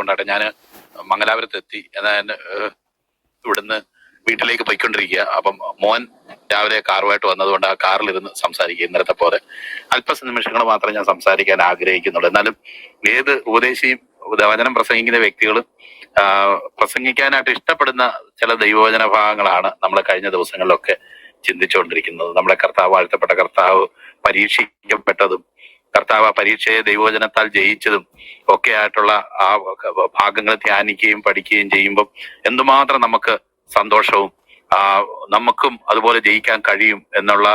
ഉണ്ടാട്ടെ ഞാൻ മംഗലാപുരത്ത് എത്തി എന്നാൽ ഇവിടുന്ന് വീട്ടിലേക്ക് പോയിക്കൊണ്ടിരിക്കുക. അപ്പം മോൻ രാവിലെ കാറുമായിട്ട് വന്നതുകൊണ്ട് ആ കാറിലിരുന്ന് സംസാരിക്കുക ഇന്നലത്തെ പോലെ. അല്പ നിമിഷങ്ങൾ മാത്രമേ ഞാൻ സംസാരിക്കാൻ ആഗ്രഹിക്കുന്നുള്ളൂ. എന്നാലും ഏത് ഉപദേശിയും വചനം പ്രസംഗിക്കുന്ന വ്യക്തികളും പ്രസംഗിക്കാനായിട്ട് ഇഷ്ടപ്പെടുന്ന ചില ദൈവവചന ഭാഗങ്ങളാണ് നമ്മൾ കഴിഞ്ഞ ദിവസങ്ങളിലൊക്കെ ചിന്തിച്ചുകൊണ്ടിരിക്കുന്നത്. നമ്മളെ കർത്താവ് വാഴ്ത്തപ്പെട്ട കർത്താവ് പരീക്ഷിക്കപ്പെട്ടതും കർത്താവ് പരീക്ഷയെ ദൈവവചനത്താൽ ജയിച്ചതും ഒക്കെ ആയിട്ടുള്ള ആ ഭാഗങ്ങൾ ധ്യാനിക്കുകയും പഠിക്കുകയും ചെയ്യുമ്പം എന്തുമാത്രം നമുക്ക് സന്തോഷവും ആ നമുക്കും അതുപോലെ ജയിക്കാൻ കഴിയും എന്നുള്ള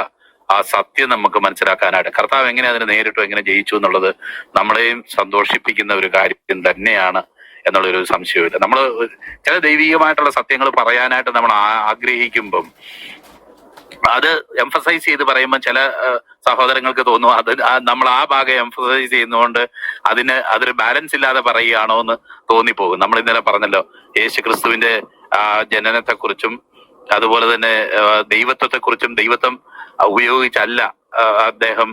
ആ സത്യം നമുക്ക് മനസ്സിലാക്കാനായിട്ട്. കർത്താവ് എങ്ങനെ അതിനെ നേരിട്ടു എങ്ങനെ ജയിച്ചു എന്നുള്ളത് നമ്മളെയും സന്തോഷിപ്പിക്കുന്ന ഒരു കാര്യം തന്നെയാണ് എന്നുള്ളൊരു സംശയമില്ല നമ്മൾ ചില ദൈവികമായിട്ടുള്ള സത്യങ്ങൾ പറയാനായിട്ട് നമ്മൾ ആഗ്രഹിക്കുമ്പം അത് എംഫസൈസ് ചെയ്ത് പറയുമ്പോൾ ചില സഹോദരങ്ങൾക്ക് തോന്നും അത് നമ്മൾ ആ ഭാഗം എംഫസൈസ് ചെയ്യുന്നതുകൊണ്ട് അതിന് അതൊരു ബാലൻസ് ഇല്ലാതെ പറയുകയാണോ എന്ന് തോന്നിപ്പോകും. നമ്മൾ ഇന്നലെ പറഞ്ഞല്ലോ യേശു ക്രിസ്തുവിന്റെ ജനനത്തെക്കുറിച്ചും അതുപോലെ തന്നെ ദൈവത്വത്തെക്കുറിച്ചും ദൈവത്വം ഉപയോഗിച്ചല്ല അദ്ദേഹം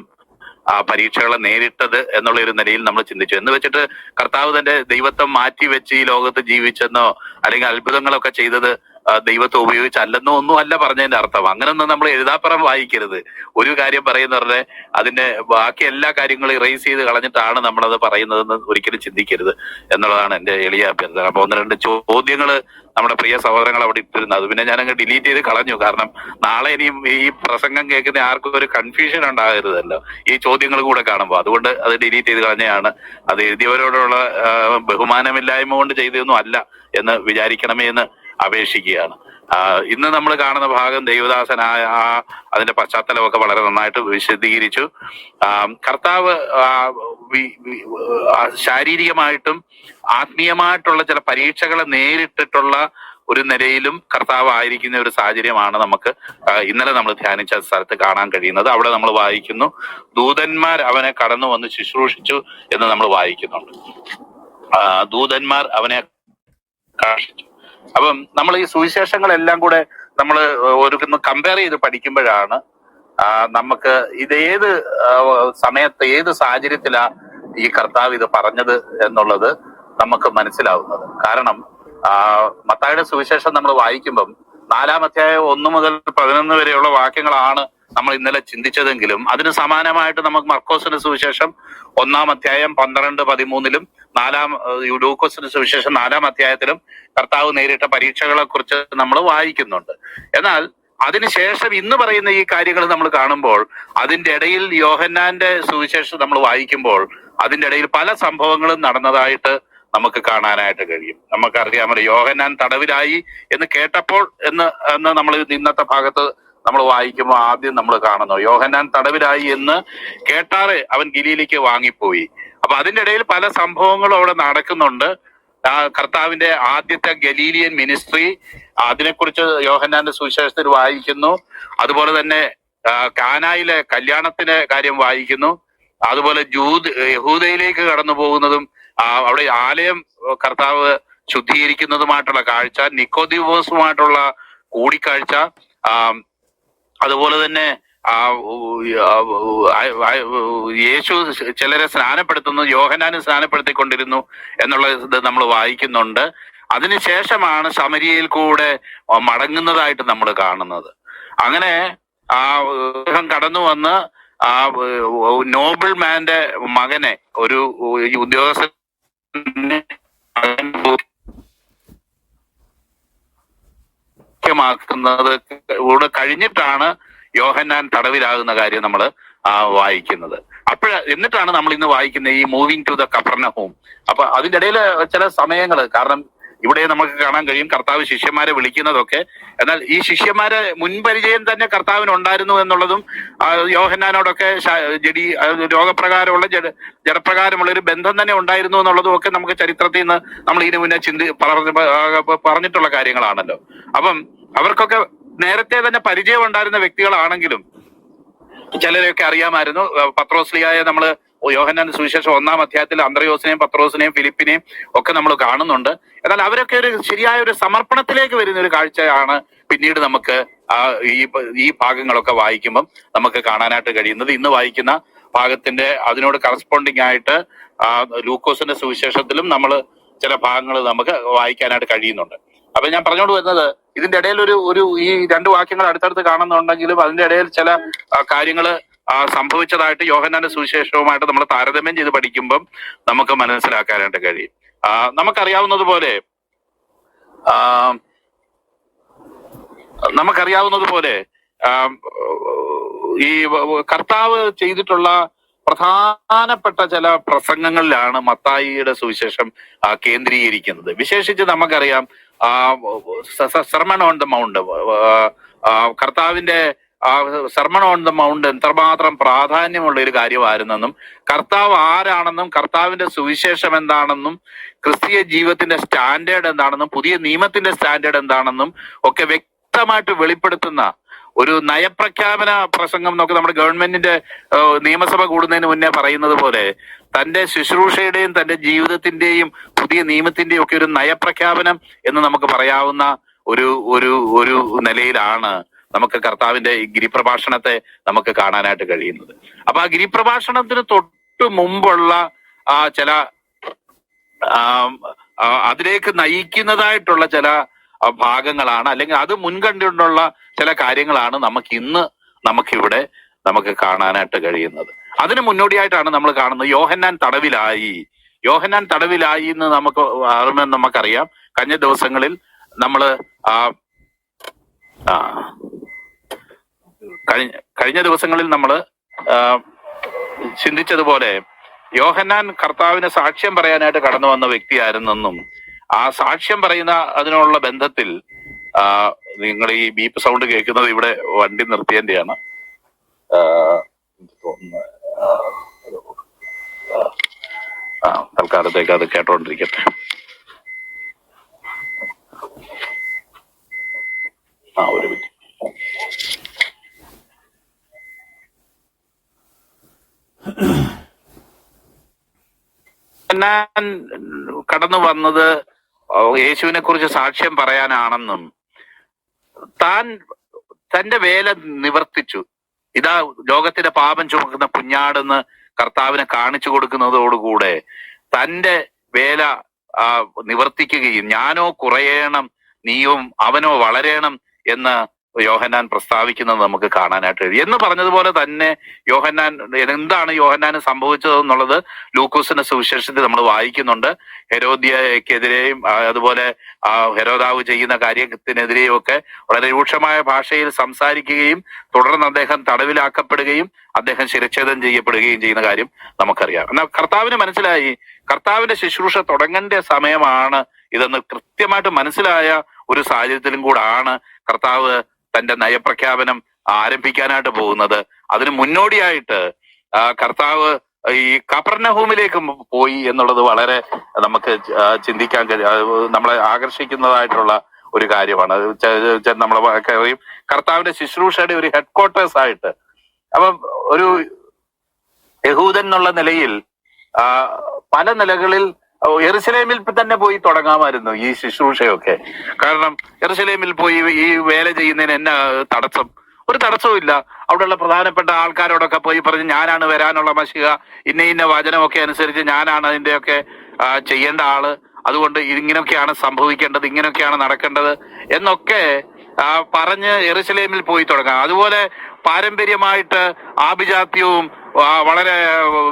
ആ പരീക്ഷകളെ നേരിട്ടത് എന്നുള്ള ഒരു നിലയിൽ നമ്മൾ ചിന്തിച്ചു. എന്ന് വെച്ചിട്ട് കർത്താവ് തന്റെ ദൈവത്വം മാറ്റി വെച്ച് ഈ ലോകത്ത് ജീവിച്ചെന്നോ അല്ലെങ്കിൽ അത്ഭുതങ്ങളൊക്കെ ചെയ്തത് ദൈവത്തെ ഉപയോഗിച്ചല്ലെന്നോ ഒന്നും അല്ല പറഞ്ഞതിന്റെ അർത്ഥം. അങ്ങനൊന്നും നമ്മൾ എഴുതാപ്പുറം വായിക്കരുത്. ഒരു കാര്യം പറയുന്നവരുടെ അതിന്റെ ബാക്കി എല്ലാ കാര്യങ്ങളും ഇറേസ് ചെയ്ത് കളഞ്ഞിട്ടാണ് നമ്മളത് പറയുന്നതെന്ന് ഒരിക്കലും ചിന്തിക്കരുത് എന്നുള്ളതാണ് എന്റെ എളിയ അഭ്യർത്ഥന. അപ്പൊ ഒന്ന് രണ്ട് ചോദ്യങ്ങൾ നമ്മുടെ പ്രിയ സഹോദരങ്ങൾ അവിടെ ഇട്ടിരുന്നു. അത് പിന്നെ ഞാനങ്ങ് ഡിലീറ്റ് ചെയ്ത് കളഞ്ഞു. കാരണം നാളെ ഇനിയും ഈ പ്രസംഗം കേൾക്കുന്ന ആർക്കും ഒരു കൺഫ്യൂഷൻ ഉണ്ടാകരുതല്ലോ. ഈ ചോദ്യങ്ങൾ കൂടെ കാണുമ്പോൾ അതുകൊണ്ട് അത് ഡിലീറ്റ് ചെയ്ത് കളഞ്ഞതാണ്. അത് എഴുതിയവരോടുള്ള ബഹുമാനമില്ലായ്മ കൊണ്ട് ചെയ്തതൊന്നും അല്ല എന്ന് വിചാരിക്കണമേ എന്ന് അപേക്ഷിക്കുകയാണ്. ഇന്ന് നമ്മൾ കാണുന്ന ഭാഗം ദൈവദാസനായ ആ അതിന്റെ പശ്ചാത്തലമൊക്കെ വളരെ നന്നായിട്ട് വിശദീകരിച്ചു. കർത്താവ് ശാരീരികമായിട്ടും ആത്മീയമായിട്ടുള്ള ചില പരീക്ഷകളെ നേരിട്ടിട്ടുള്ള ഒരു നിലയിലും കർത്താവ് ആയിരിക്കുന്ന ഒരു സാഹചര്യമാണ് നമുക്ക് ഇന്നലെ നമ്മൾ ധ്യാനിച്ച സ്ഥലത്ത് കാണാൻ കഴിയുന്നത്. അവിടെ നമ്മൾ വായിക്കുന്നു ദൂതന്മാർ അവനെ കടന്നു വന്ന് ശുശ്രൂഷിച്ചു എന്ന് നമ്മൾ വായിക്കുന്നുണ്ട്. ദൂതന്മാർ അവനെ കാണിച്ചു അപ്പം നമ്മൾ ഈ സുവിശേഷങ്ങളെല്ലാം കൂടെ നമ്മൾ ഒരു കമ്പയർ ചെയ്ത് പഠിക്കുമ്പോഴാണ് നമുക്ക് ഇതേത് ഏത് സമയത്ത് ഏത് സാഹചര്യത്തിലാ ഈ കർത്താവ് ഇത് പറഞ്ഞത് എന്നുള്ളത് നമുക്ക് മനസ്സിലാവുന്നത്. കാരണം ആ, മത്തായിയുടെ സുവിശേഷം നമ്മൾ വായിക്കുമ്പം നാലാം അധ്യായം ഒന്ന് മുതൽ പതിനൊന്ന് വരെയുള്ള വാക്യങ്ങളാണ് നമ്മൾ ഇന്നലെ ചിന്തിച്ചതെങ്കിലും അതിന് സമാനമായിട്ട് നമുക്ക് മർക്കോസിന് സുവിശേഷം ഒന്നാം അധ്യായം പന്ത്രണ്ട് പതിമൂന്നിലും നാലാം യുഡൂക്കോസിന് സുവിശേഷം നാലാം അധ്യായത്തിലും കർത്താവ് നേരിട്ട പരീക്ഷകളെ കുറിച്ച് നമ്മൾ വായിക്കുന്നുണ്ട്. എന്നാൽ അതിനുശേഷം ഇന്ന് പറയുന്ന ഈ കാര്യങ്ങൾ നമ്മൾ കാണുമ്പോൾ അതിന്റെ ഇടയിൽ യോഹന്നാന്റെ സുവിശേഷം നമ്മൾ വായിക്കുമ്പോൾ അതിന്റെ ഇടയിൽ പല സംഭവങ്ങളും നടന്നതായിട്ട് നമുക്ക് കാണാനായിട്ട് കഴിയും. നമുക്കറിയാമല്ലോ യോഹന്നാൻ തടവിലായി എന്ന് കേട്ടപ്പോൾ എന്ന് എന്ന് നമ്മൾ ഇന്നത്തെ ഭാഗത്ത് നമ്മൾ വായിക്കുമ്പോൾ ആദ്യം നമ്മൾ കാണുന്നു. യോഹന്നാൻ തടവിലായി എന്ന് കേട്ടാറ് അവൻ ഗിലിയിലേക്ക് വാങ്ങിപ്പോയി. അപ്പൊ അതിന്റെ ഇടയിൽ പല സംഭവങ്ങളും അവിടെ നടക്കുന്നുണ്ട്. കർത്താവിന്റെ ആദ്യത്തെ ഗലീലിയൻ മിനിസ്ട്രി അതിനെക്കുറിച്ച് യോഹന്നാന്റെ സുവിശേഷത്തിൽ വായിക്കുന്നു. അതുപോലെ തന്നെ കാനായിലെ കല്യാണത്തിന്റെ കാര്യം വായിക്കുന്നു. അതുപോലെ ജൂത് യഹൂദയിലേക്ക് കടന്നു പോകുന്നതും അവിടെ ആലയം കർത്താവ് ശുദ്ധീകരിക്കുന്നതുമായിട്ടുള്ള കാഴ്ച നിക്കോദിവോസുമായിട്ടുള്ള കൂടിക്കാഴ്ച അതുപോലെ തന്നെ ആ, യേശു ചിലരെ സ്നാനപ്പെടുത്തുന്നു യോഹനാനും സ്നാനപ്പെടുത്തിക്കൊണ്ടിരുന്നു എന്നുള്ള ഇത് നമ്മൾ വായിക്കുന്നുണ്ട്. അതിനുശേഷമാണ് ശമരിയയിൽ കൂടെ മടങ്ങുന്നതായിട്ട് നമ്മൾ കാണുന്നത്. അങ്ങനെ ആ കടന്നു വന്ന് ആ നോബിൾ മാന്റെ മകനെ ഒരു ഈ മുഖ്യമാക്കുന്നത് കൂടെ കഴിഞ്ഞിട്ടാണ് യോഹന്നാൻ തടവിലാകുന്ന കാര്യം നമ്മൾ വായിക്കുന്നത്. അപ്പോഴ എന്നിട്ടാണ് നമ്മൾ ഇന്ന് വായിക്കുന്ന ഈ moving to the Capernaum home അപ്പൊ അതിന്റെ ഇടയിൽ ചില സമയങ്ങൾ കാരണം ഇവിടെ നമുക്ക് കാണാൻ കഴിയും കർത്താവ് ശിഷ്യന്മാരെ വിളിക്കുന്നതൊക്കെ. എന്നാൽ ഈ ശിഷ്യന്മാരെ മുൻപരിചയം തന്നെ കർത്താവിന് ഉണ്ടായിരുന്നു എന്നുള്ളതും യോഹന്നാനോടൊക്കെ ജഡി രോഗപ്രകാരമുള്ള ജഡ ജഡപ്രകാരമുള്ള ഒരു ബന്ധം തന്നെ ഉണ്ടായിരുന്നു എന്നുള്ളതും ഒക്കെ നമുക്ക് ചരിത്രത്തിൽ നിന്ന് നമ്മൾ ഇതിനു മുന്നേ ചിന്തി പറഞ്ഞിട്ടുള്ള കാര്യങ്ങളാണല്ലോ. അപ്പം അവർക്കൊക്കെ നേരത്തെ തന്നെ പരിചയം ഉണ്ടായിരുന്ന വ്യക്തികളാണെങ്കിലും ചിലരെയൊക്കെ അറിയാമായിരുന്നു. പത്രോസ്ലിയായ നമ്മൾ യോഹന്നാൻ സുവിശേഷം ഒന്നാം അധ്യായത്തിൽ അന്ത്രയോസിനെയും പത്രോസിനെയും ഫിലിപ്പിനെയും ഒക്കെ നമ്മൾ കാണുന്നുണ്ട്. എന്നാൽ അവരൊക്കെ ഒരു ശരിയായ ഒരു സമർപ്പണത്തിലേക്ക് വരുന്ന ഒരു കാഴ്ചയാണ് പിന്നീട് നമുക്ക് ഈ ഈ ഭാഗങ്ങളൊക്കെ വായിക്കുമ്പം നമുക്ക് കാണാനായിട്ട് കഴിയുന്നത്. ഇന്ന് വായിക്കുന്ന ഭാഗത്തിന്റെ അതിനോട് കറസ്പോണ്ടിങ് ആയിട്ട് ലൂക്കോസിന്റെ സുവിശേഷത്തിലും നമ്മൾ ചില ഭാഗങ്ങൾ നമുക്ക് വായിക്കാനായിട്ട് കഴിയുന്നുണ്ട്. അപ്പൊ ഞാൻ പറഞ്ഞോണ്ട് വരുന്നത് ഇതിന്റെ ഇടയിൽ ഒരു ഒരു ഈ രണ്ട് വാക്യങ്ങൾ അടുത്തടുത്ത് കാണുന്നുണ്ടെങ്കിലും അതിന്റെ ഇടയിൽ ചില കാര്യങ്ങൾ സംഭവിച്ചതായിട്ട് യോഹന്നാന്റെ സുവിശേഷവുമായിട്ട് നമ്മൾ താരതമ്യം ചെയ്ത് പഠിക്കുമ്പം നമുക്ക് മനസ്സിലാക്കാനായിട്ട് കഴിയും. നമുക്കറിയാവുന്നതുപോലെ നമുക്കറിയാവുന്നതുപോലെ ഈ കർത്താവ് ചെയ്തിട്ടുള്ള പ്രധാനപ്പെട്ട ചില പ്രസംഗങ്ങളിലാണ് മത്തായിയുടെ സുവിശേഷം കേന്ദ്രീകരിക്കുന്നത്. വിശേഷിച്ച് നമുക്കറിയാം സർമൺ ഓൺ ദ മൗണ്ട്. കർത്താവിന്റെ സർമൺ ഓൺ ദ മൗണ്ട് എത്രമാത്രം പ്രാധാന്യമുള്ള ഒരു കാര്യമായിരുന്നെന്നും കർത്താവ് ആരാണെന്നും കർത്താവിന്റെ സുവിശേഷം എന്താണെന്നും ക്രിസ്തീയ ജീവിതത്തിന്റെ സ്റ്റാൻഡേർഡ് എന്താണെന്നും പുതിയ നിയമത്തിന്റെ സ്റ്റാൻഡേർഡ് എന്താണെന്നും ഒക്കെ വ്യക്തമായിട്ട് വെളിപ്പെടുത്തുന്ന ഒരു നയപ്രഖ്യാപന പ്രസംഗം എന്നൊക്കെ നമ്മുടെ ഗവൺമെന്റിന്റെ നിയമസഭ കൂടുന്നതിന് മുന്നേ പറയുന്നത് പോലെ തന്റെ ശുശ്രൂഷയുടെയും തന്റെ ജീവിതത്തിന്റെയും പുതിയ നിയമത്തിന്റെയും ഒക്കെ ഒരു നയപ്രഖ്യാപനം എന്ന് നമുക്ക് പറയാവുന്ന ഒരു ഒരു ഒരു നിലയിലാണ് നമുക്ക് കർത്താവിന്റെ ഗിരിപ്രഭാഷണത്തെ നമുക്ക് കാണാനായിട്ട് കഴിയുന്നത്. അപ്പൊ ആ ഗിരിപ്രഭാഷണത്തിന് തൊട്ട് മുമ്പുള്ള ആ ചില അതിലേക്ക് നയിക്കുന്നതായിട്ടുള്ള ചില ഭാഗങ്ങളാണ്. അല്ലെങ്കിൽ അത് മുൻകണ്ടുകൊണ്ടുള്ള ചില കാര്യങ്ങളാണ് നമുക്ക് ഇന്ന് നമുക്കിവിടെ നമുക്ക് കാണാനായിട്ട് കഴിയുന്നത്. അതിന് മുന്നോടിയായിട്ടാണ് നമ്മൾ കാണുന്നത് യോഹന്നാൻ തടവിലായി. യോഹന്നാൻ തടവിലായി എന്ന് നമുക്ക് അറിയുമെന്ന് നമുക്കറിയാം. കഴിഞ്ഞ ദിവസങ്ങളിൽ നമ്മൾ ആ കഴിഞ്ഞ കഴിഞ്ഞ ദിവസങ്ങളിൽ നമ്മൾ ചിന്തിച്ചതുപോലെ യോഹന്നാൻ കർത്താവിന് സാക്ഷ്യം പറയാനായിട്ട് കടന്നു വന്ന വ്യക്തിയായിരുന്നെന്നും ആ സാക്ഷ്യം പറയുന്ന അതിനുള്ള ബന്ധത്തിൽ നിങ്ങൾ ഈ ബീപ്പ് സൗണ്ട് കേൾക്കുന്നത് ഇവിടെ വണ്ടി നിർത്തിയതിന്റെയാണ് തൽക്കാലത്തേക്ക് അത് കേട്ടോണ്ടിരിക്കട്ടെ. മിനിറ്റ്. കടന്നു വന്നത് യേശുവിനെ കുറിച്ച് സാക്ഷ്യം പറയാനാണെന്നും താൻ തന്റെ വേല നിവർത്തിച്ചു. ഇതാ ലോകത്തിന്റെ പാപം ചുമക്കുന്ന കുഞ്ഞാടെന്ന് കർത്താവിനെ കാണിച്ചു കൊടുക്കുന്നതോടുകൂടെ തന്റെ വേല നിവർത്തിക്കുകയും ഞാനോ കുറയണം നീയും അവനോ വളരണം എന്ന് യോഹന്നാൻ പ്രസ്താവിക്കുന്നത് നമുക്ക് കാണാനായിട്ട് കഴിയും. എന്ന് പറഞ്ഞതുപോലെ തന്നെ യോഹന്നാൻ എന്താണ് യോഹന്നാന് സംഭവിച്ചത് എന്നുള്ളത് ലൂക്കോസിന്റെ സുവിശേഷത്തിൽ നമ്മൾ വായിക്കുന്നുണ്ട്. ഹെരോദ്യക്കെതിരെയും അതുപോലെ ഹെരോദാവ് ചെയ്യുന്ന കാര്യത്തിനെതിരെയും ഒക്കെ വളരെ രൂക്ഷമായ ഭാഷയിൽ സംസാരിക്കുകയും തുടർന്ന് അദ്ദേഹം തടവിലാക്കപ്പെടുകയും അദ്ദേഹം ശിരച്ഛേദം ചെയ്യപ്പെടുകയും ചെയ്യുന്ന കാര്യം നമുക്കറിയാം. എന്നാൽ കർത്താവിന് മനസ്സിലായി കർത്താവിന്റെ ശുശ്രൂഷ തുടങ്ങേണ്ട സമയമാണ് ഇതെന്ന് കൃത്യമായിട്ട് മനസ്സിലായ ഒരു സാഹചര്യത്തിലും കൂടാണ് കർത്താവ് തന്റെ നയപ്രഖ്യാപനം ആരംഭിക്കാനായിട്ട് പോകുന്നത്. അതിന് മുന്നോടിയായിട്ട് കർത്താവ് ഈ കപർണഹൂമിലേക്ക് പോയി എന്നുള്ളത് വളരെ നമുക്ക് ചിന്തിക്കാൻ നമ്മളെ ആകർഷിക്കുന്നതായിട്ടുള്ള ഒരു കാര്യമാണ്. നമ്മളെ അറിയും കർത്താവിന്റെ ശുശ്രൂഷയുടെ ഒരു ഹെഡ്ക്വാർട്ടേഴ്സ് ആയിട്ട്. അപ്പം ഒരു യഹൂദൻ എന്നുള്ള നിലയിൽ പല നിലകളിൽ എറുസലേമിൽ തന്നെ പോയി തുടങ്ങാമായിരുന്നു ഈ ശുശ്രൂഷയൊക്കെ. കാരണം എറുസലേമിൽ പോയി ഈ വേല ചെയ്യുന്നതിന് എന്നാ തടസ്സം? ഒരു തടസ്സവും ഇല്ല. അവിടെയുള്ള പ്രധാനപ്പെട്ട ആൾക്കാരോടൊക്കെ പോയി പറഞ്ഞ് ഞാനാണ് വരാനുള്ള മഷിക ഇന്ന ഇന്ന വചനമൊക്കെ അനുസരിച്ച് ഞാനാണ് അതിന്റെയൊക്കെ ചെയ്യേണ്ട ആൾ. അതുകൊണ്ട് ഇങ്ങനെയൊക്കെയാണ് സംഭവിക്കേണ്ടത് ഇങ്ങനെയൊക്കെയാണ് നടക്കേണ്ടത് എന്നൊക്കെ പറഞ്ഞ് എറുസലേമിൽ പോയി തുടങ്ങാം. അതുപോലെ പാരമ്പര്യമായിട്ട് ആഭിജാത്യവും വളരെ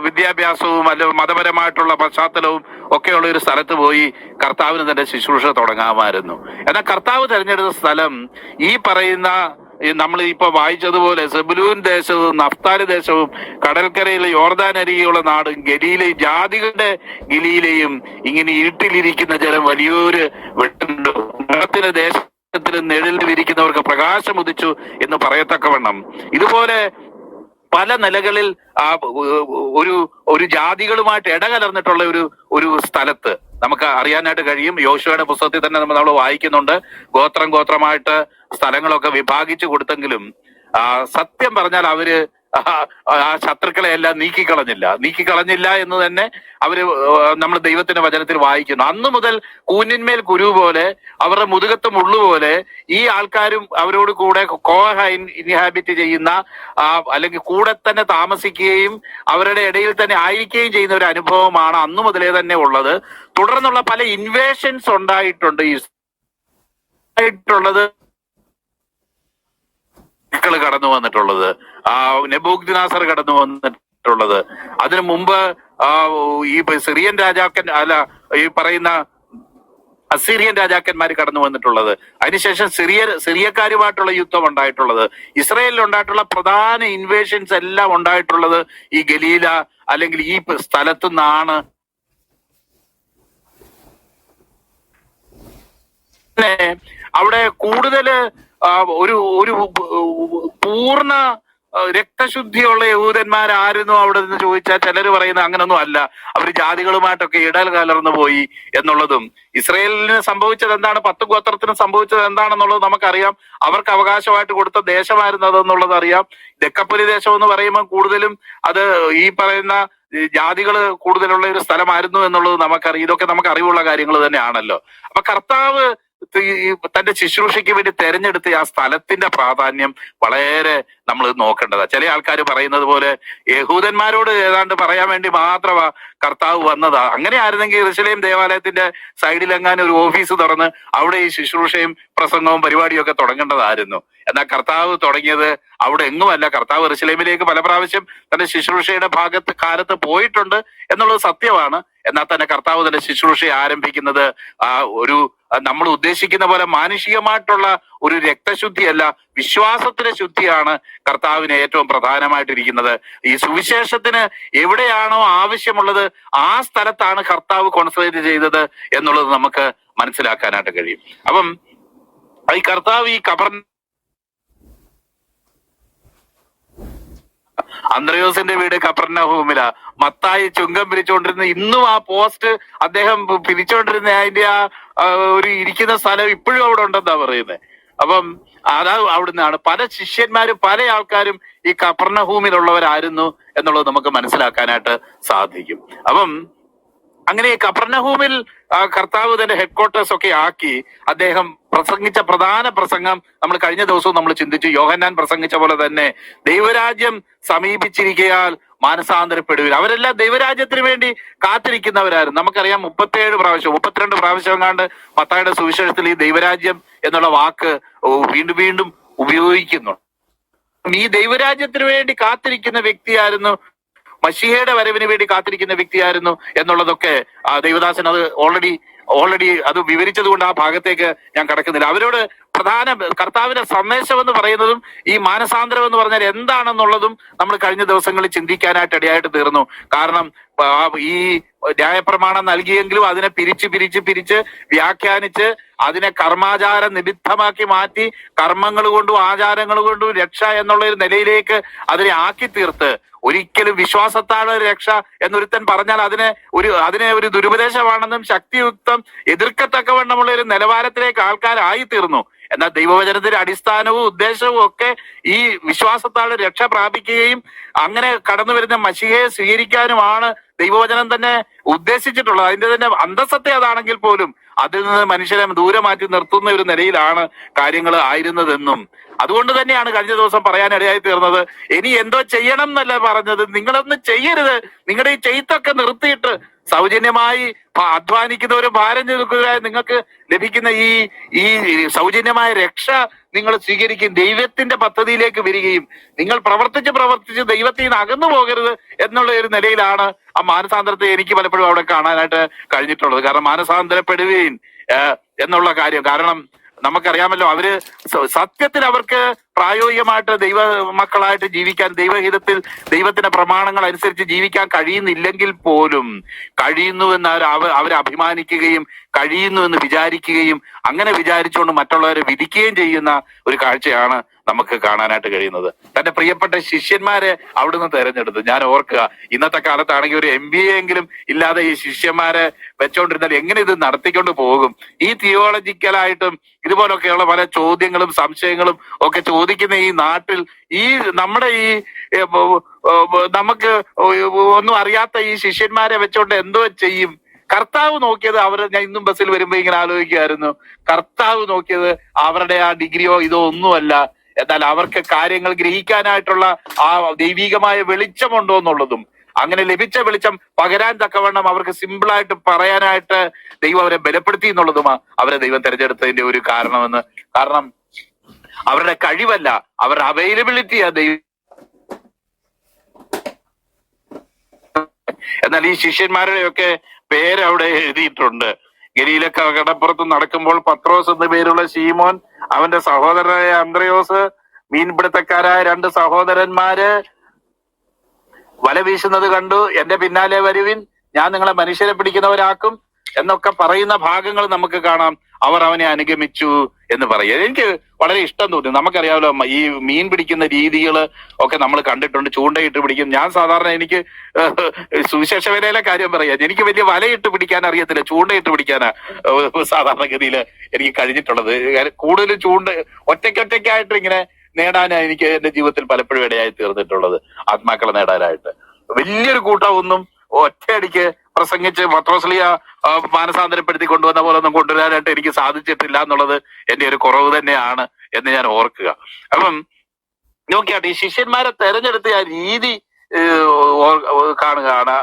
വിദ്യാഭ്യാസവും അല്ല മതപരമായിട്ടുള്ള പശ്ചാത്തലവും ഒക്കെയുള്ള ഒരു സ്ഥലത്ത് പോയി കർത്താവിന് തന്റെ ശുശ്രൂഷ തുടങ്ങാമായിരുന്നു. എന്നാൽ കർത്താവ് തിരഞ്ഞെടുത്ത സ്ഥലം ഈ പറയുന്ന നമ്മൾ ഇപ്പൊ വായിച്ചതുപോലെ സെബുലൂൻ ദേശവും നഫ്താലി ദേശവും കടൽക്കരയിലെ യോർദാൻ അരികെയുള്ള നാടും ഗലിയിലെ ജാതികളുടെ ഗലിയിലെയും ഇങ്ങനെ ഇരുട്ടിലിരിക്കുന്ന ജലം വലിയൊരു വെട്ടുണ്ട് വെള്ളത്തിന് ദേശത്തിന് നിഴലിൽ വിരിക്കുന്നവർക്ക് പ്രകാശം ഉദിച്ചു എന്ന് പറയത്തക്കവണ്ണം. ഇതുപോലെ പല നിലകളിൽ ഒരു ഒരു ജാതികളുമായിട്ട് ഇടകലർന്നിട്ടുള്ള ഒരു ഒരു സ്ഥലത്ത് നമുക്ക് അറിയാനായിട്ട് കഴിയും. യോശുവയുടെ പുസ്തകത്തിൽ തന്നെ നമ്മൾ നമ്മൾ വായിക്കുന്നുണ്ട്. ഗോത്രം ഗോത്രമായിട്ട് സ്ഥലങ്ങളൊക്കെ വിഭാഗിച്ചു കൊടുത്തെങ്കിലും സത്യം പറഞ്ഞാൽ അവർ ആ ശത്രുക്കളെ എല്ലാം നീക്കിക്കളഞ്ഞില്ല. നീക്കിക്കളഞ്ഞില്ല എന്ന് തന്നെ അവർ നമ്മൾ ദൈവത്തിന്റെ വചനത്തിൽ വായിക്കുന്നു. അന്ന് മുതൽ കൂനിന്മേൽ കുരു പോലെ അവരുടെ മുതുകത്ത് മുള്ളു പോലെ ഈ ആൾക്കാരും അവരോട് കൂടെ കോഹൈൻ ഇൻഹാബിറ്റ് ചെയ്യുന്ന അല്ലെങ്കിൽ കൂടെ തന്നെ താമസിക്കുകയും അവരുടെ ഇടയിൽ തന്നെ ആയിരിക്കുകയും ചെയ്യുന്ന ഒരു അനുഭവമാണ് അന്നു മുതലേ തന്നെ ഉള്ളത്. തുടർന്നുള്ള പല ഇൻവേഷൻസ് ഉണ്ടായിട്ടുണ്ട്. ഈ ആയിട്ടുള്ളത് കടന്നു വന്നിട്ടുള്ളത്. നെബൂഖ് നാസർ കടന്നു വന്നിട്ടുള്ളത്. അതിനു മുമ്പ് ഈ സിറിയൻ രാജാക്കൻ അല്ല ഈ പറയുന്ന അസീറിയൻ രാജാക്കന്മാർ കടന്നു വന്നിട്ടുള്ളത്. അതിനുശേഷം സിറിയ സിറിയക്കാരുമായിട്ടുള്ള യുദ്ധം ഉണ്ടായിട്ടുള്ളത്. ഇസ്രയേലിൽ ഉണ്ടായിട്ടുള്ള പ്രധാന ഇൻവേഷൻസ് എല്ലാം ഉണ്ടായിട്ടുള്ളത് ഈ ഗലീല അല്ലെങ്കിൽ ഈ സ്ഥലത്തു നിന്നാണ് അവിടെ കൂടുതൽ ഒരു ഒരു പൂർണ രക്തശുദ്ധിയുള്ള യഹൂദന്മാരായിരുന്നു അവിടെ നിന്ന് ചോദിച്ചാൽ ചിലർ പറയുന്നത് അങ്ങനൊന്നും അല്ല. അവർ ജാതികളുമായിട്ടൊക്കെ ഇടൽ കലർന്നു പോയി എന്നുള്ളതും ഇസ്രയേലിന് സംഭവിച്ചത് എന്താണ്? പത്ത് ഗോത്രത്തിന് സംഭവിച്ചത് എന്താണെന്നുള്ളത് നമുക്കറിയാം. അവർക്ക് അവകാശമായിട്ട് കൊടുത്ത ദേശമായിരുന്നു അതെന്നുള്ളത് അറിയാം. ദക്കപ്പലി ദേശം എന്ന് പറയുമ്പോൾ കൂടുതലും അത് ഈ പറയുന്ന ജാതികൾ കൂടുതലുള്ള ഒരു സ്ഥലമായിരുന്നു എന്നുള്ളത് നമുക്കറിയാം. ഇതൊക്കെ നമുക്ക് അറിവുള്ള കാര്യങ്ങൾ തന്നെയാണല്ലോ. അപ്പൊ കർത്താവ് തന്റെ ശുശ്രൂഷയ്ക്ക് വേണ്ടി തെരഞ്ഞെടുത്ത ആ സ്ഥലത്തിന്റെ പ്രാധാന്യം വളരെ നമ്മൾ നോക്കേണ്ടതാണ് ചില ആൾക്കാർ പറയുന്നത് പോലെ യഹൂദന്മാരോട് ഏതാണ്ട് പറയാൻ വേണ്ടി മാത്രമാ കർത്താവ് വന്നതാ. അങ്ങനെ ആയിരുന്നെങ്കിൽ ഇറുശലേം ദേവാലയത്തിന്റെ സൈഡിലെങ്ങാനും ഒരു ഓഫീസ് തുറന്ന് അവിടെ ഈ ശുശ്രൂഷയും പ്രസംഗവും പരിപാടിയും ഒക്കെ തുടങ്ങേണ്ടതായിരുന്നു. എന്നാൽ കർത്താവ് തുടങ്ങിയത് അവിടെ എങ്ങുമല്ല. കർത്താവ് ഇറുശലേമിലേക്ക് പല പ്രാവശ്യം തന്റെ ശുശ്രൂഷയുടെ ഭാഗത്ത് കാലത്ത് പോയിട്ടുണ്ട് എന്നുള്ളത് സത്യമാണ്. എന്നാൽ തന്നെ കർത്താവ് തന്റെ ശുശ്രൂഷ ആരംഭിക്കുന്നത് ആ ഒരു നമ്മൾ ഉദ്ദേശിക്കുന്ന പോലെ മാനുഷികമായിട്ടുള്ള ഒരു രക്തശുദ്ധിയല്ല വിശ്വാസത്തിന്റെ ശുദ്ധിയാണ് കർത്താവിന് ഏറ്റവും പ്രധാനമായിട്ടിരിക്കുന്നത്. ഈ സുവിശേഷത്തിന് എവിടെയാണോ ആവശ്യമുള്ളത് ആ സ്ഥലത്താണ് കർത്താവ് കോൺസെൻട്രേറ്റ് ചെയ്തത് എന്നുള്ളത് നമുക്ക് മനസ്സിലാക്കാനായിട്ട് കഴിയും. അപ്പം ഈ കർത്താവ് ഈ കബർ അന്ത്രയോസിന്റെ വീട് കപ്പർണഹൂമില മത്തായി ചുങ്കം പിരിച്ചുകൊണ്ടിരുന്ന ഇന്നും ആ പോസ്റ്റ് അദ്ദേഹം പിരിച്ചുകൊണ്ടിരുന്ന അതിന്റെ ആ ഒരു ഇരിക്കുന്ന സ്ഥലം ഇപ്പോഴും അവിടെ ഉണ്ടെന്നാ പറയുന്നത് അപ്പം അതാ അവിടുന്നാണ്. പല ശിഷ്യന്മാരും പല ആൾക്കാരും ഈ കപ്പർണഹൂമിലുള്ളവരായിരുന്നു എന്നുള്ളത് നമുക്ക് മനസ്സിലാക്കാനായിട്ട് സാധിക്കും. അപ്പം അങ്ങനെ ഈ കപ്പർണഹൂമിൽ ആ, കർത്താവ് തന്റെ ഹെഡ്ക്വാർട്ടേഴ്സ് ഒക്കെ ആക്കി അദ്ദേഹം പ്രസംഗിച്ച പ്രധാന പ്രസംഗം നമ്മൾ കഴിഞ്ഞ ദിവസവും നമ്മൾ ചിന്തിച്ചു. യോഹന്നാൻ പ്രസംഗിച്ച പോലെ തന്നെ ദൈവരാജ്യം സമീപിച്ചിരിക്കയാൽ മാനസാന്തരപ്പെടുവിൽ അവരെല്ലാം ദൈവരാജ്യത്തിന് വേണ്ടി കാത്തിരിക്കുന്നവരായിരുന്നു. നമുക്കറിയാം മുപ്പത്തേഴ് പ്രാവശ്യം മുപ്പത്തിരണ്ട് പ്രാവശ്യം കണ്ട് മത്തായുടെ സുവിശേഷത്തിൽ ഈ ദൈവരാജ്യം എന്നുള്ള വാക്ക് വീണ്ടും വീണ്ടും ഉപയോഗിക്കുന്നു. ഈ ദൈവരാജ്യത്തിന് വേണ്ടി കാത്തിരിക്കുന്ന വ്യക്തിയായിരുന്നു മഷിഹയുടെ വരവിന് വേണ്ടി കാത്തിരിക്കുന്ന വ്യക്തിയായിരുന്നു എന്നുള്ളതൊക്കെ ദൈവദാസൻ അത് ഓൾറെഡി ഓൾറെഡി അത് വിവരിച്ചത് കൊണ്ട് ആ ഭാഗത്തേക്ക് ഞാൻ കടക്കുന്നില്ല. അവരോട് പ്രധാന കർത്താവിന്റെ സന്ദേശം എന്ന് പറയുന്നതും ഈ മാനസാന്തരം എന്ന് പറഞ്ഞാൽ എന്താണെന്നുള്ളതും നമ്മൾ കഴിഞ്ഞ ദിവസങ്ങളിൽ ചിന്തിക്കാനായിട്ട് ഇടയായിട്ട് തീർന്നു. കാരണം ഈ ന്യായപ്രമാണം നൽകിയെങ്കിലും അതിനെ പിരിച്ച് പിരിച്ച് പിരിച്ച് വ്യാഖ്യാനിച്ച് അതിനെ കർമാചാര നിബിദ്ധമാക്കി മാറ്റി കർമ്മങ്ങൾ കൊണ്ടും ആചാരങ്ങൾ കൊണ്ടും രക്ഷ എന്നുള്ള ഒരു നിലയിലേക്ക് അതിനെ ആക്കി തീർത്ത്. ഒരിക്കലും വിശ്വാസത്താണ് രക്ഷ എന്നൊരുത്തൻ പറഞ്ഞാൽ അതിനെ ഒരു അതിനെ ഒരു ദുരുപദേശമാണെന്നും ശക്തിയുക്തം എതിർക്കത്തക്കവണ്ണമുള്ള ഒരു നിലവാരത്തിലേക്ക് ആൾക്കാരായി തീർന്നു എന്നാൽ ദൈവവചനത്തിന്റെ അടിസ്ഥാനവും ഉദ്ദേശവും ഒക്കെ ഈ വിശ്വാസത്താൽ രക്ഷ പ്രാപിക്കുകയും അങ്ങനെ കടന്നു വരുന്ന മഷികയെ സ്വീകരിക്കാനുമാണ് ദൈവവചനം തന്നെ ഉദ്ദേശിച്ചിട്ടുള്ളത്. അതിന്റെ തന്നെ അന്തസത്തെ അതാണെങ്കിൽ പോലും അതിൽ നിന്ന് മനുഷ്യരെ ദൂരെ മാറ്റി നിർത്തുന്ന ഒരു നിലയിലാണ് കാര്യങ്ങൾ ആയിരുന്നതെന്നും. അതുകൊണ്ട് തന്നെയാണ് കഴിഞ്ഞ ദിവസം പറയാനിടയായി തീർന്നത്. ഇനി എന്തോ ചെയ്യണം എന്നല്ല പറഞ്ഞത്. നിങ്ങളൊന്നും ചെയ്യരുത്. നിങ്ങളുടെ ഈ ചെയ്ത്തൊക്കെ നിർത്തിയിട്ട് സൗജന്യമായി അധ്വാനിക്കുന്നവരും ഭാരം ചുരുക്കുകയായി നിങ്ങൾക്ക് ലഭിക്കുന്ന ഈ ഈ സൗജന്യമായ രക്ഷ നിങ്ങൾ സ്വീകരിക്കും ദൈവത്തിന്റെ പദ്ധതിയിലേക്ക് വരികയും നിങ്ങൾ പ്രവർത്തിച്ച് പ്രവർത്തിച്ച് ദൈവത്തിൽ നിന്ന് അകന്നു പോകരുത് എന്നുള്ള ഒരു നിലയിലാണ് ആ മാനസാന്തരത്തെ എനിക്ക് പലപ്പോഴും അവിടെ കാണാനായിട്ട് കഴിഞ്ഞിട്ടുള്ളത്. കാരണം മാനസാന്തരപ്പെടുകയും എന്നുള്ള കാര്യം. കാരണം നമുക്കറിയാമല്ലോ അവർ സത്യത്തിൽ അവർക്ക് പ്രായോഗികമായിട്ട് ദൈവ മക്കളായിട്ട് ജീവിക്കാൻ ദൈവഹിതത്തിൽ ദൈവത്തിന്റെ പ്രമാണങ്ങൾ അനുസരിച്ച് ജീവിക്കാൻ കഴിയുന്നില്ലെങ്കിൽ പോലും കഴിയുന്നു എന്ന് അവർ അവ- അവരെ അഭിമാനിക്കുകയും കഴിയുന്നു എന്ന് വിചാരിക്കുകയും അങ്ങനെ വിചാരിച്ചുകൊണ്ട് മറ്റുള്ളവരെ വിധിക്കുകയും ചെയ്യുന്ന ഒരു കാഴ്ചയാണ് നമുക്ക് കാണാനായിട്ട് കഴിയുന്നത്. തന്റെ പ്രിയപ്പെട്ട ശിഷ്യന്മാരെ അവിടുന്ന് തെരഞ്ഞെടുത്തു. ഞാൻ ഓർക്കുക ഇന്നത്തെ കാലത്താണെങ്കിൽ ഒരു എം ബി എ എങ്കിലും ഇല്ലാതെ ഈ ശിഷ്യന്മാരെ വെച്ചോണ്ടിരുന്നാൽ എങ്ങനെ ഇത് നടത്തിക്കൊണ്ട് പോകും? ഈ തിയോളജിക്കലായിട്ടും ഇതുപോലൊക്കെയുള്ള പല ചോദ്യങ്ങളും സംശയങ്ങളും ഒക്കെ ചോദിക്കുന്ന ഈ നാട്ടിൽ ഈ നമ്മുടെ ഈ നമുക്ക് ഒന്നും അറിയാത്ത ഈ ശിഷ്യന്മാരെ വെച്ചോണ്ട് എന്തോ ചെയ്യും? കർത്താവ് നോക്കിയത് അവർ ഞാൻ ഇന്നും ബസ്സിൽ വരുമ്പോ ഇങ്ങനെ ആലോചിക്കുമായിരുന്നു കർത്താവ് നോക്കിയത് അവരുടെ ആ ഡിഗ്രിയോ ഇതോ ഒന്നുമല്ല. എന്നാൽ അവർക്ക് കാര്യങ്ങൾ ഗ്രഹിക്കാനായിട്ടുള്ള ആ ദൈവികമായ വെളിച്ചമുണ്ടോ എന്നുള്ളതും അങ്ങനെ ലഭിച്ച വെളിച്ചം പകരാൻ തക്കവണ്ണം അവർക്ക് സിമ്പിളായിട്ട് പറയാനായിട്ട് ദൈവം അവരെ ബലപ്പെടുത്തി എന്നുള്ളതുമാ അവരെ ദൈവം തിരഞ്ഞെടുത്തതിന്റെ ഒരു കാരണമെന്ന്. കാരണം അവരുടെ കഴിവല്ല അവരുടെ അവൈലബിലിറ്റി ആ ദൈവം. എന്നാൽ ഈ ശിഷ്യന്മാരുടെയൊക്കെ പേര് അവിടെ എഴുതിയിട്ടുണ്ട്. ഗലീലക്ക കടപ്പുറത്ത് നടക്കുമ്പോൾ പത്രോസ് എന്ന പേരുള്ള ഷീമോൻ അവന്റെ സഹോദരനായ അന്ത്രയോസ് മീൻപിടുത്തക്കാരായ രണ്ട് സഹോദരന്മാര് വല വീശുന്നത് കണ്ടു. എന്റെ പിന്നാലെ വരുവിൻ. ഞാൻ നിങ്ങളെ മനുഷ്യരെ പിടിക്കുന്നവരാക്കും എന്നൊക്കെ പറയുന്ന ഭാഗങ്ങൾ നമുക്ക് കാണാം. അവർ അവനെ അനുഗമിച്ചു എന്ന് പറയുക. എനിക്ക് വളരെ ഇഷ്ടം തോന്നി. നമുക്കറിയാമല്ലോ ഈ മീൻ പിടിക്കുന്ന രീതികൾ ഒക്കെ നമ്മൾ കണ്ടിട്ടുണ്ട്. ചൂണ്ടയിട്ട് പിടിക്കും. ഞാൻ സാധാരണ എനിക്ക് സുവിശേഷ വേലയിലെ കാര്യം പറയാം. എനിക്ക് വലിയ വലയിട്ട് പിടിക്കാൻ അറിയത്തില്ല. ചൂണ്ടയിട്ട് പിടിക്കാനാ സാധാരണഗതിയിൽ എനിക്ക് കഴിഞ്ഞിട്ടുള്ളത്. കൂടുതലും ചൂണ്ട ഒറ്റയ്ക്കൊറ്റയ്ക്കായിട്ട് ഇങ്ങനെ നേടാനാണ് എനിക്ക് എന്റെ ജീവിതത്തിൽ പലപ്പോഴും ഇടയായി തീർന്നിട്ടുള്ളത്. ആത്മാക്കളെ നേടാനായിട്ട്. വലിയൊരു കൂട്ടമൊന്നും ഒറ്റയടിക്ക് പ്രസംഗിച്ച് പത്രോസ്ലിയ മാനസാന്തരപ്പെടുത്തി കൊണ്ടുവന്ന പോലെ ഒന്നും കൊണ്ടുവരാനായിട്ട് എനിക്ക് സാധിച്ചിട്ടില്ല എന്നുള്ളത് എന്റെ ഒരു കുറവ് തന്നെയാണ് എന്ന് ഞാൻ ഓർക്കുക. അപ്പം നോക്കിയാട്ടെ ഈ ശിഷ്യന്മാരെ തെരഞ്ഞെടുത്ത ആ രീതി കാണുകയാണ്.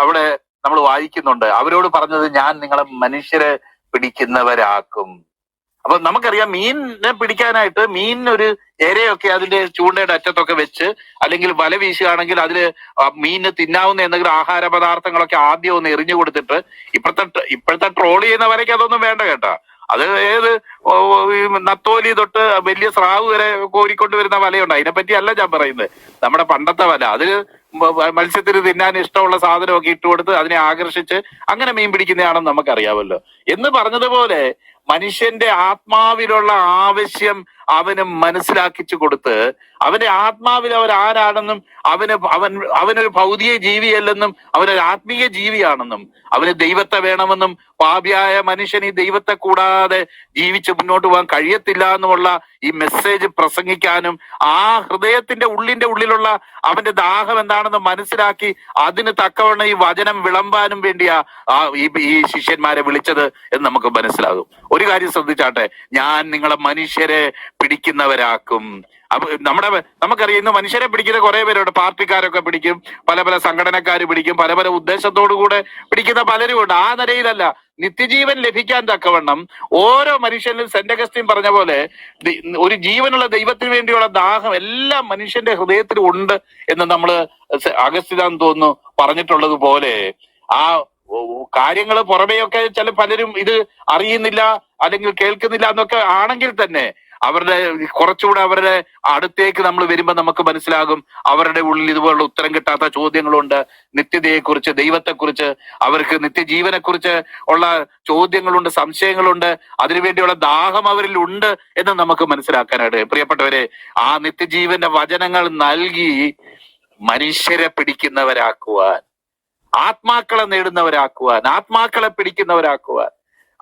അവിടെ നമ്മൾ വായിക്കുന്നുണ്ട്. അവരോട് പറഞ്ഞത് ഞാൻ നിങ്ങളെ മനുഷ്യരെ പിടിക്കുന്നവരാക്കും. അപ്പൊ നമുക്കറിയാം മീനിനെ പിടിക്കാനായിട്ട് മീനിനൊരു ഇരയൊക്കെ അതിന്റെ ചൂണ്ടയുടെ അറ്റത്തൊക്കെ വെച്ച് അല്ലെങ്കിൽ വല വീശുകയാണെങ്കിൽ അതിൽ മീനിന് തിന്നാവുന്ന എന്തെങ്കിലും ആഹാര പദാർത്ഥങ്ങളൊക്കെ ആദ്യം ഒന്ന് എറിഞ്ഞു കൊടുത്തിട്ട് ഇപ്പോഴത്തെ ഇപ്പോഴത്തെ ട്രോൾ ചെയ്യുന്ന വരയ്ക്ക് അതൊന്നും വേണ്ട കേട്ടോ. അത് ഏത് നത്തോലി തൊട്ട് വലിയ സ്രാവ് വരെ കോരിക്കൊണ്ട് വരുന്ന വലയുണ്ട്. അതിനെപ്പറ്റി അല്ല ഞാൻ പറയുന്നത്. നമ്മുടെ പണ്ടത്തെ വല. അതിൽ മത്സ്യത്തിന് തിന്നാൻ ഇഷ്ടമുള്ള സാധനമൊക്കെ ഇട്ടുകൊടുത്ത് അതിനെ ആകർഷിച്ച് അങ്ങനെ മീൻ പിടിക്കുന്നതാണെന്ന് നമുക്കറിയാമല്ലോ. എന്ന് പറഞ്ഞതുപോലെ മനുഷ്യന്റെ ആത്മാവിലുള്ള ആവശ്യം അവന് മനസ്സിലാക്കിച്ചു കൊടുത്ത് അവന്റെ ആത്മാവിൽ അവൻ ആരാണെന്നും അവന് അവൻ അവനൊരു ഭൗതിക ജീവിയല്ലെന്നും അവനൊരു ആത്മീയ ജീവിയാണെന്നും അവന് ദൈവത്തെ വേണമെന്നും പാപിയായ മനുഷ്യൻ ഈ ദൈവത്തെ കൂടാതെ ജീവിച്ച് മുന്നോട്ട് പോകാൻ കഴിയത്തില്ല എന്നുമുള്ള ഈ മെസ്സേജ് പ്രസംഗിക്കാനും ആ ഹൃദയത്തിന്റെ ഉള്ളിന്റെ ഉള്ളിലുള്ള അവന്റെ ദാഹം എന്താണെന്ന് മനസ്സിലാക്കി അതിന് തക്കവണ്ണം ഈ വചനം വിളമ്പാനും വേണ്ടിയാ ഈ ശിഷ്യന്മാരെ വിളിച്ചത് എന്ന് നമുക്ക് മനസ്സിലാകും. ഒരു കാര്യം ശ്രദ്ധിച്ചാട്ടെ ഞാൻ നിങ്ങളെ മനുഷ്യരെ പിടിക്കുന്നവരാക്കും. അപ്പൊ നമ്മുടെ നമുക്കറിയാം ഇന്ന് മനുഷ്യരെ പിടിക്കുന്ന കുറെ പേരുണ്ട്. പാർട്ടിക്കാരൊക്കെ പിടിക്കും പല പല സംഘടനക്കാർ പിടിക്കും പല പല ഉദ്ദേശത്തോടു കൂടെ പിടിക്കുന്ന പലരും ഉണ്ട്. ആ നിലയിലല്ല നിത്യജീവൻ ലഭിക്കാൻ തക്കവണ്ണം ഓരോ മനുഷ്യനും സെന്റ് അഗസ്റ്റിൻ പറഞ്ഞ പോലെ ഒരു ജീവനുള്ള ദൈവത്തിന് വേണ്ടിയുള്ള ദാഹം എല്ലാ മനുഷ്യന്റെ ഹൃദയത്തിൽ ഉണ്ട് എന്ന് നമ്മൾ അഗസ്റ്റിനാന്ന് തോന്നുന്നു പറഞ്ഞിട്ടുള്ളത് പോലെ ആ കാര്യങ്ങൾ പുറമേയൊക്കെ ചില പലരും ഇത് അറിയുന്നില്ല അല്ലെങ്കിൽ കേൾക്കുന്നില്ല എന്നൊക്കെ ആണെങ്കിൽ തന്നെ അവരുടെ കുറച്ചുകൂടെ അവരുടെ അടുത്തേക്ക് നമ്മൾ വരുമ്പോൾ നമുക്ക് മനസ്സിലാകും അവരുടെ ഉള്ളിൽ ഇതുപോലുള്ള ഉത്തരം കിട്ടാത്ത ചോദ്യങ്ങളുണ്ട്. നിത്യതയെക്കുറിച്ച് ദൈവത്തെക്കുറിച്ച് അവർക്ക് നിത്യജീവനെക്കുറിച്ച് ഉള്ള ചോദ്യങ്ങളുണ്ട് സംശയങ്ങളുണ്ട്. അതിനുവേണ്ടിയുള്ള ദാഹം അവരിൽ ഉണ്ട് എന്ന് നമുക്ക് മനസ്സിലാക്കാനായിട്ട് പ്രിയപ്പെട്ടവരെ ആ നിത്യജീവന്റെ വചനങ്ങൾ നൽകി മനുഷ്യരെ പിടിക്കുന്നവരാക്കുവാൻ ആത്മാക്കളെ നേടുന്നവരാക്കുവാൻ ആത്മാക്കളെ പിടിക്കുന്നവരാക്കുവാൻ.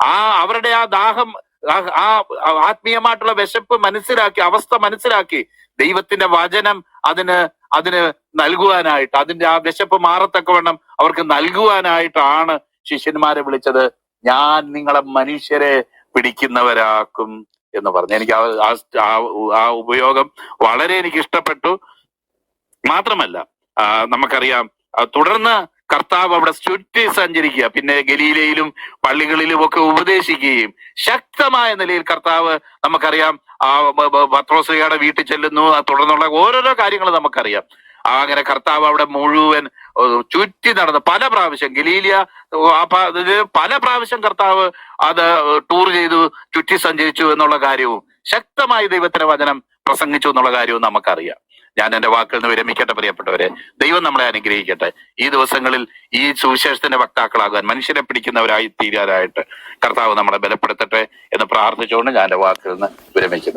ആ അവരുടെ ആ ദാഹം ആ- ആത്മീയമായിട്ടുള്ള വിശപ്പ് മനസ്സിലാക്കി അവസ്ഥ മനസ്സിലാക്കി ദൈവത്തിന്റെ വചനം അതിന് അതിന് നൽകുവാനായിട്ട് അതിന്റെ ആ വിശപ്പ് മാറത്തക്കവണ്ണം അവർക്ക് നൽകുവാനായിട്ടാണ് ശിഷ്യന്മാരെ വിളിച്ചത്. ഞാൻ നിങ്ങളെ മനുഷ്യരെ പിടിക്കുന്നവരാക്കും എന്ന് പറഞ്ഞു. എനിക്ക് ആ ഉപയോഗം വളരെ എനിക്ക് ഇഷ്ടപ്പെട്ടു. മാത്രമല്ല നമുക്കറിയാം തുടർന്ന് കർത്താവ് അവിടെ ചുറ്റി സഞ്ചരിക്കുക. പിന്നെ ഗലീലയിലും പള്ളികളിലും ഒക്കെ ഉപദേശിക്കുകയും ശക്തമായ നിലയിൽ കർത്താവ് നമുക്കറിയാം ആ പത്രോസ്ലിയുടെ വീട്ടിൽ ചെല്ലുന്നു. തുടർന്നുള്ള ഓരോരോ കാര്യങ്ങൾ നമുക്കറിയാം. ആ, അങ്ങനെ കർത്താവ് അവിടെ മുഴുവൻ ചുറ്റി നടന്ന് പല പ്രാവശ്യം ഗലീലിയ പല പ്രാവശ്യം കർത്താവ് അത് ടൂർ ചെയ്തു ചുറ്റി സഞ്ചരിച്ചു എന്നുള്ള കാര്യവും ശക്തമായി ദൈവത്തിന്റെ വചനം പ്രസംഗിച്ചു എന്നുള്ള കാര്യവും നമുക്കറിയാം. ഞാൻ എന്റെ വാക്കിൽ നിന്ന് വിരമിക്കട്ടെ പ്രിയപ്പെട്ടവരെ. ദൈവം നമ്മളെ അനുഗ്രഹിക്കട്ടെ. ഈ ദിവസങ്ങളിൽ ഈ സുവിശേഷത്തിന്റെ വക്താക്കളാകാൻ മനുഷ്യരെ പിടിക്കുന്നവരായി തീരാനായിട്ട് കർത്താവ് നമ്മളെ ബലപ്പെടുത്തട്ടെ എന്ന് പ്രാർത്ഥിച്ചുകൊണ്ട് ഞാൻ എന്റെ വാക്കിൽ നിന്ന് വിരമിക്കുന്നു.